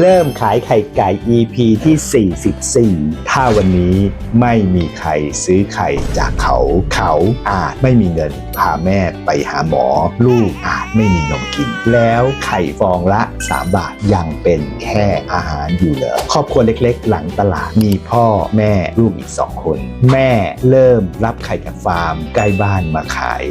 เริ่มขายไข่ไก่ EP ที่ 44 ถ้าวันนี้ไม่มีใครซื้อไข่จากเขา เขาอาจไม่มีเงินพาแม่ไปหาหมอ ลูกอาจไม่มีนมกิน แล้วไข่ฟองละ 3 บาทยังเป็นแค่อาหารอยู่เหรอครอบครัวเล็กๆ หลังตลาดมีพ่อแม่ลูกอีกสองคน แม่เริ่มรับไข่จากฟาร์ม ใกล้บ้านมาขาย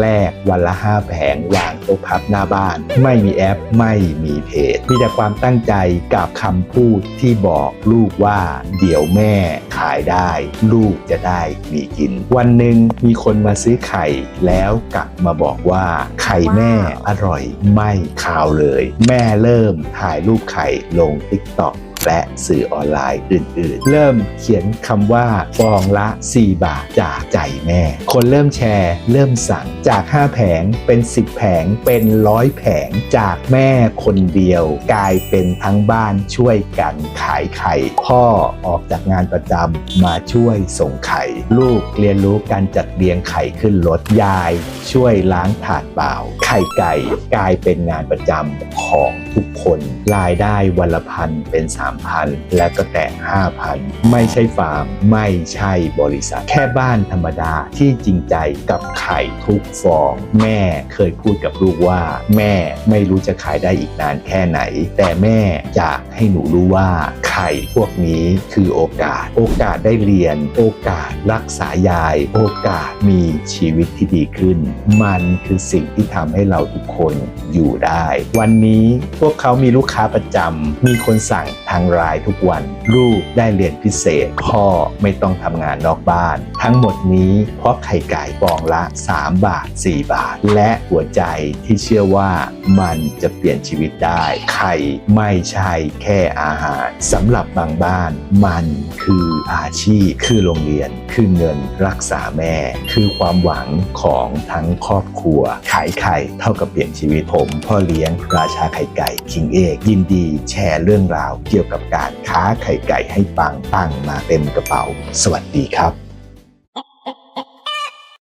แรกๆ วันละ 5 แผงวางโต๊ะพับหน้าบ้าน ไม่มีแอปไม่มีเพจมีแต่ความตั้งใจกับคำพูดที่บอกลูกว่า เดี๋ยวแม่ขายได้ ลูกจะได้มีกิน วันหนึ่งมีคนมาซื้อไข่แล้วกลับมาบอกว่าไข่แม่อร่อยไม่คาวเลย แม่เริ่มถ่ายรูปไข่ลงติ๊กต็อก และสื่อออนไลน์อื่น ๆ เริ่มเขียนคำว่าฟองละ 4 บาทจากใจแม่ คนเริ่มแชร์ เริ่มสั่งจาก 5 แผงเป็น 10 แผงเป็นร้อยแผงจากแม่คนเดียว กลายเป็นทั้งบ้านช่วยกันขายไข่พ่อออกจากงานประจำมาช่วยส่งไข่ ลูกเรียนรู้การจัดเรียงไข่ขึ้นรถยาย ช่วยล้างถาดเปล่า ไข่ไก่กลายเป็นงานประจำของ ทุกคน รายได้วันละพันเป็น 3,000 และก็แต่5,000 ไม่ใช่ฟาร์ม ไม่ใช่บริษัท แค่บ้านธรรมดาที่จริงใจกับไข่ทุกฟอง แม่เคยพูดกับลูกว่า แม่ไม่รู้จะขายได้อีกนานแค่ไหน แต่แม่อยากให้หนูรู้ว่าไข่พวกนี้คือโอกาส โอกาสได้เรียน โอกาสรักษายาย โอกาสมีชีวิตที่ดีขึ้น มันคือสิ่งที่ทำให้เราทุกคนอยู่ได้ วันนี้พวกเขามีลูกค้าประจำ มีคนสั่งทางไลน์ทุกวัน ลูกได้เรียนพิเศษ พ่อไม่ต้องทำงานนอกบ้าน ทั้งหมดนี้เพราะไข่ไก่ฟองละ 3 บาท 4 บาท และหัวใจที่เชื่อว่ามันจะเปลี่ยนชีวิตได้ ไข่ไม่ใช่แค่อาหารสำหรับบางบ้าน มันคืออาชีพ คือโรงเรียน คือเงินรักษาแม่ คือความหวังของทั้งครอบครัว ขายไข่เท่ากับเปลี่ยนชีวิตผม พ่อเลี้ยงราชาไข่ไก่คิงเอกยินดีแชร์เรื่องราวเกี่ยวกับการค้าไข่ไก่ให้ปังปังมาเต็มกระเป๋า สวัสดีครับ